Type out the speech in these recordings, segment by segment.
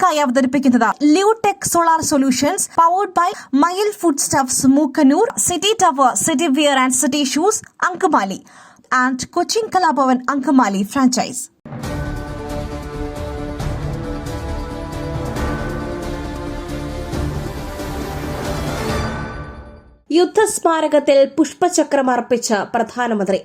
നിങ്ങൾക്കായി അവതരിപ്പിക്കുന്നത് Lutech solar solutions powered by Mayil food stuffs Mookkannoor city tower city wear and city shoes Angamaly. And Cochin Kalabhavan Angamaly franchise യുദ്ധസ്മാരകത്തിൽ പുഷ്പചക്രം അർപ്പിച്ച പ്രധാനമന്ത്രി.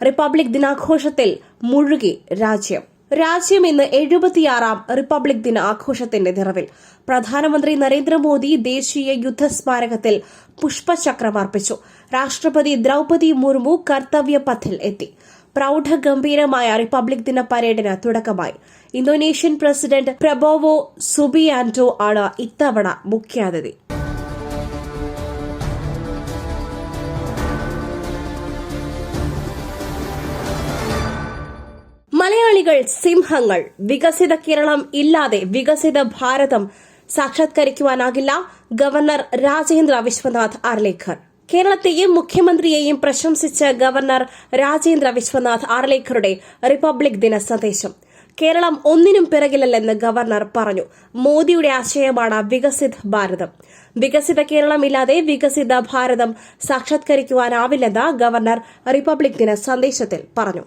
Republic ദിനാഘോഷത്തിൽ മുഴുകി രാജ്യം. രാജ്യം ഇന്ന് എഴുപത്തിയാറാം റിപ്പബ്ലിക് ദിന ആഘോഷത്തിന്റെ നിറവിൽ. പ്രധാനമന്ത്രി നരേന്ദ്രമോദി ദേശീയ യുദ്ധസ്മാരകത്തിൽ പുഷ്പചക്രം അർപ്പിച്ചു. രാഷ്ട്രപതി ദ്രൌപതി മുർമു കർത്തവ്യ പഥിൽ എത്തി. പ്രൌഢഗംഭീരമായ റിപ്പബ്ലിക് ദിന പരേഡിന് തുടക്കമായി. ഇന്തോനേഷ്യൻ പ്രസിഡന്റ് പ്രബോവോ സുബിയാന്റോ ആണ് ഇത്തവണ മുഖ്യാതിഥി. മലയാളികൾ സിംഹങ്ങൾ വികസിത കേരളം ഇല്ലാതെ വികസിത ഭാരതം സാക്ഷാത്കരിക്കുവാനാകില്ല. ഗവർണർ രാജേന്ദ്ര വിശ്വനാഥ് ആർലേക്കർ കേരളത്തെയും മുഖ്യമന്ത്രിയെയും പ്രശംസിച്ച ഗവർണർ രാജേന്ദ്ര വിശ്വനാഥ് ആർലേക്കറുടെ റിപ്പബ്ലിക് ദിന സന്ദേശം. കേരളം ഒന്നിനും പിറകിലല്ലെന്ന് ഗവർണർ പറഞ്ഞു. മോദിയുടെ ആശയമാണ് വികസിത ഭാരതം. വികസിത കേരളം ഇല്ലാതെ വികസിത ഭാരതം സാക്ഷാത്കരിക്കുവാനാവില്ലെന്ന് ഗവർണർ റിപ്പബ്ലിക് ദിന സന്ദേശത്തിൽ പറഞ്ഞു.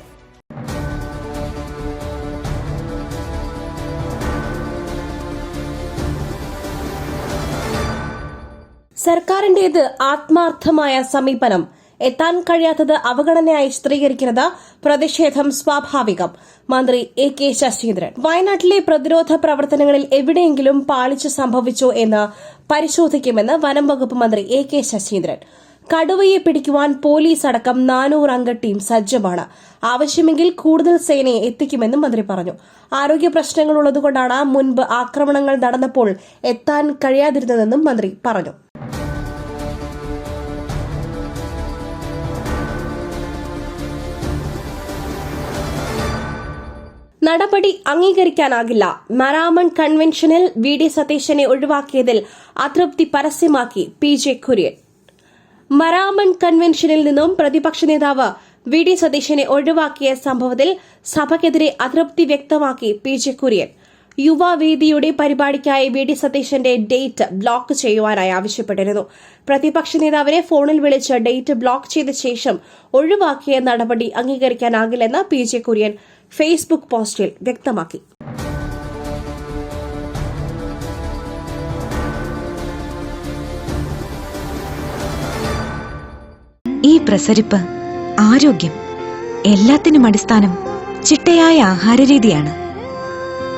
സർക്കാരിന്റേത് ആത്മാർത്ഥമായ സമീപനം. എത്താൻ കഴിയാത്തത് അവഗണനയായി ചിത്രീകരിക്കുന്നത് പ്രതിഷേധം സ്വാഭാവികം. മന്ത്രി എ കെ ശശീന്ദ്രൻ. വയനാട്ടിലെ പ്രതിരോധ പ്രവർത്തനങ്ങളിൽ എവിടെയെങ്കിലും പാളിച്ച സംഭവിച്ചോ എന്ന് പരിശോധിക്കുമെന്ന് വനം വകുപ്പ് മന്ത്രി എ കെ ശശീന്ദ്രൻ. കടുവയെ പിടിക്കുവാൻ പോലീസ് അടക്കം നാനൂറ് അംഗ ടീം സജ്ജമാണ്. ആവശ്യമെങ്കിൽ കൂടുതൽ സേനയെ എത്തിക്കുമെന്നും മന്ത്രി പറഞ്ഞു. ആരോഗ്യ പ്രശ്നങ്ങളുള്ളതുകൊണ്ടാണ് മുൻപ് ആക്രമണങ്ങൾ നടന്നപ്പോൾ എത്താൻ കഴിയാതിരുന്നതെന്നും മന്ത്രി പറഞ്ഞു. നടപടി അംഗീകരിക്കാനാകില്ല. മരാമൺ കൺവെൻഷനിൽ വി ഡി സതീശനെ ഒഴിവാക്കിയതിൽ അതൃപ്തി പരസ്യമാക്കി പി ജെ കുര്യൻ. മരാമൺ കൺവെൻഷനിൽ നിന്നും പ്രതിപക്ഷ നേതാവ് വി ഡി സതീശനെ ഒഴിവാക്കിയ സംഭവത്തിൽ സഭയ്ക്കെതിരെ അതൃപ്തി വ്യക്തമാക്കി പി ജെ കുര്യൻ. യുവവേദിയുടെ പരിപാടിക്കായി വി ഡി സതീശന്റെ ഡേറ്റ് ബ്ലോക്ക് ചെയ്യുവാനായി ആവശ്യപ്പെട്ടിരുന്നു. പ്രതിപക്ഷ നേതാവിനെ ഫോണിൽ വിളിച്ച് ഡേറ്റ് ബ്ലോക്ക് ചെയ്ത ശേഷം ഒഴിവാക്കിയ നടപടി അംഗീകരിക്കാനാകില്ലെന്ന് പി ജെ കുര്യൻ ഫേസ്ബുക്ക് പോസ്റ്റിൽ വ്യക്തമാക്കി. ഈ പ്രസരിപ്പ് ആരോഗ്യം എല്ലാത്തിനും അടിസ്ഥാനം ചിട്ടയായ ആഹാരരീതിയാണ്.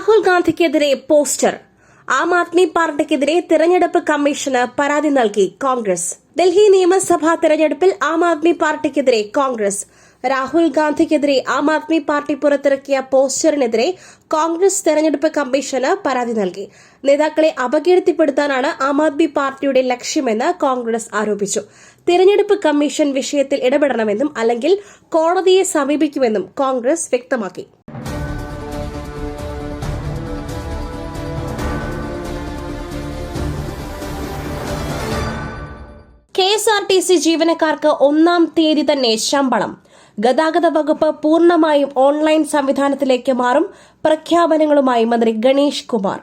രാഹുൽ ഗാന്ധിക്കെതിരെ പോസ്റ്റർ. ആം ആദ്മി പാർട്ടിക്കെതിരെ തിരഞ്ഞെടുപ്പ് കമ്മീഷന് പരാതി നൽകി കോൺഗ്രസ്. ഡൽഹി നിയമസഭാ തെരഞ്ഞെടുപ്പിൽ ആം ആദ്മി പാർട്ടിക്കെതിരെ കോൺഗ്രസ്. രാഹുൽ ഗാന്ധിക്കെതിരെ ആം ആദ്മി പാർട്ടി പുറത്തിറക്കിയ പോസ്റ്ററിനെതിരെ കോൺഗ്രസ് തെരഞ്ഞെടുപ്പ് കമ്മീഷന് പരാതി നൽകി. നേതാക്കളെ അപകീർത്തിപ്പെടുത്താനാണ് ആം ആദ്മി പാർട്ടിയുടെ ലക്ഷ്യമെന്ന് കോൺഗ്രസ് ആരോപിച്ചു. തിരഞ്ഞെടുപ്പ് കമ്മീഷൻ വിഷയത്തിൽ ഇടപെടണമെന്നും അല്ലെങ്കിൽ കോടതിയെ സമീപിക്കുമെന്നും കോൺഗ്രസ് വ്യക്തമാക്കി. K S R T C ജീവനക്കാർക്ക് ഒന്നാം തീയതി തന്നെ ശമ്പളം. ഗതാഗത വകുപ്പ് പൂർണമായും ഓൺലൈൻ സംവിധാനത്തിലേക്ക് മാറും. പ്രഖ്യാപനങ്ങളുമായി മന്ത്രി ഗണേഷ് കുമാർ.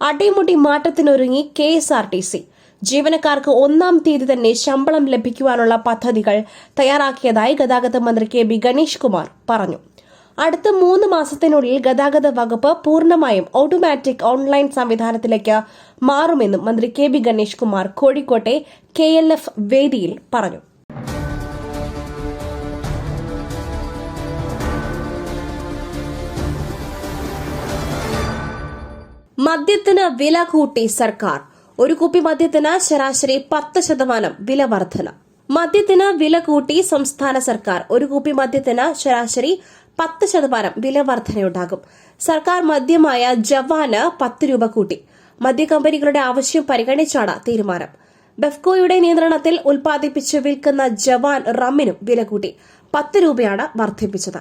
അടിമുടി മാറ്റത്തിനൊരുങ്ങി K S R T C. ജീവനക്കാർക്ക് ഒന്നാം തീയതി തന്നെ ശമ്പളം ലഭിക്കുവാനുള്ള പദ്ധതികൾ തയ്യാറാക്കിയതായി ഗതാഗത മന്ത്രി കെ ബി ഗണേഷ് കുമാർ പറഞ്ഞു. അടുത്ത മൂന്ന് മാസത്തിനുള്ളിൽ ഗതാഗത വകുപ്പ് പൂർണമായും ഓട്ടോമാറ്റിക് ഓൺലൈൻ സംവിധാനത്തിലേക്ക് മാറുമെന്നും മന്ത്രി കെ ബി ഗണേഷ് കുമാർ കോഴിക്കോട്ടെ കെ വേദിയിൽ പറഞ്ഞു. മദ്യത്തിന് വില കൂട്ടി സർക്കാർ. ഒരു കുപ്പി മദ്യത്തിന് ശരാശരി പത്ത് ശതമാനം വില വർധന. മദ്യത്തിന് വില കൂട്ടി സംസ്ഥാന സർക്കാർ. ഒരു കുപ്പി മദ്യത്തിന് ശരാശരി പത്ത് ശതമാനം വില വർധനയുണ്ടാകും സർക്കാർ മദ്യമായ ജവാന് പത്ത് രൂപ കൂട്ടി. മദ്യകമ്പനികളുടെ ആവശ്യം പരിഗണിച്ചാണ് തീരുമാനം. ബെഫ്കോയുടെ നിയന്ത്രണത്തിൽ ഉൽപ്പാദിപ്പിച്ച് വിൽക്കുന്ന ജവാൻ റമ്മിനും വില കൂട്ടി. പത്ത് രൂപയാണ് വർദ്ധിപ്പിച്ചത്.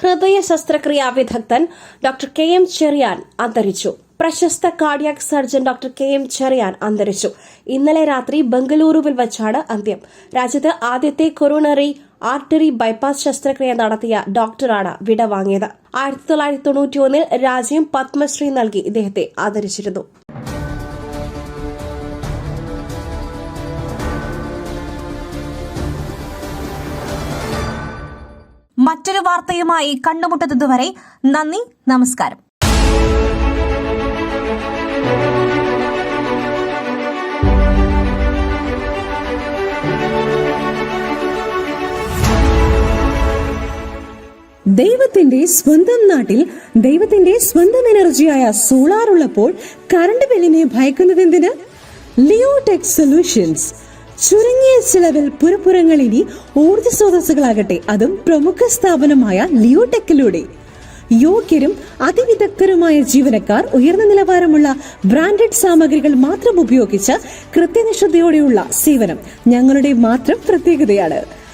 ഹൃദയ ശസ്ത്രക്രിയാ വിദഗ്ധൻ ഡോക്ടർ കെ എം ചെറിയാൻ അന്തരിച്ചു. പ്രശസ്ത cardiac surgeon doctor K M Cherian അന്തരിച്ചു. ഇന്നലെ രാത്രി ബംഗളൂരുവിൽ വച്ചാണ് അന്ത്യം. രാജ്യത്ത് ആദ്യത്തെ കൊറോണറി ആർട്ടറി ബൈപ്പാസ് ശസ്ത്രക്രിയ നടത്തിയ ഡോക്ടറാണ് വിട വാങ്ങിയത്. ആയിരത്തി തൊള്ളായിരത്തി തൊണ്ണൂറ്റിയൊന്നിൽ രാജ്യം പത്മശ്രീ നൽകി ഇദ്ദേഹത്തെ ആദരിച്ചിരുന്നു. മറ്റൊരു വാർത്തയുമായി കണ്ടുമുട്ടുന്നതുവരെ നന്ദി നമസ്കാരം. ദൈവത്തിന്റെ സ്വന്തം നാട്ടിൽ ദൈവത്തിന്റെ സ്വന്തം എനർജിയായ സോളാർ ഉള്ളപ്പോൾ കറണ്ട് ബില്ലിനെ ഭയക്കുന്നത് എന്തിന്? Leotech solutions. ചുരുങ്ങിയ ചിലവിൽ പുരപ്പുറങ്ങൾ ഇനി ഊർജ സ്രോതസ്സുകളാകട്ടെ. അതും പ്രമുഖ സ്ഥാപനമായ ലിയോടെക്കിലൂടെ യോഗ്യരും അതിവിദഗ്ധരുമായ ജീവനക്കാർ ഉയർന്ന നിലവാരമുള്ള ബ്രാൻഡഡ് സാമഗ്രികൾ മാത്രം ഉപയോഗിച്ച് കൃത്യനിഷ്ഠതയോടെയുള്ള സേവനം ഞങ്ങളുടെ മാത്രം പ്രത്യേകതയാണ്.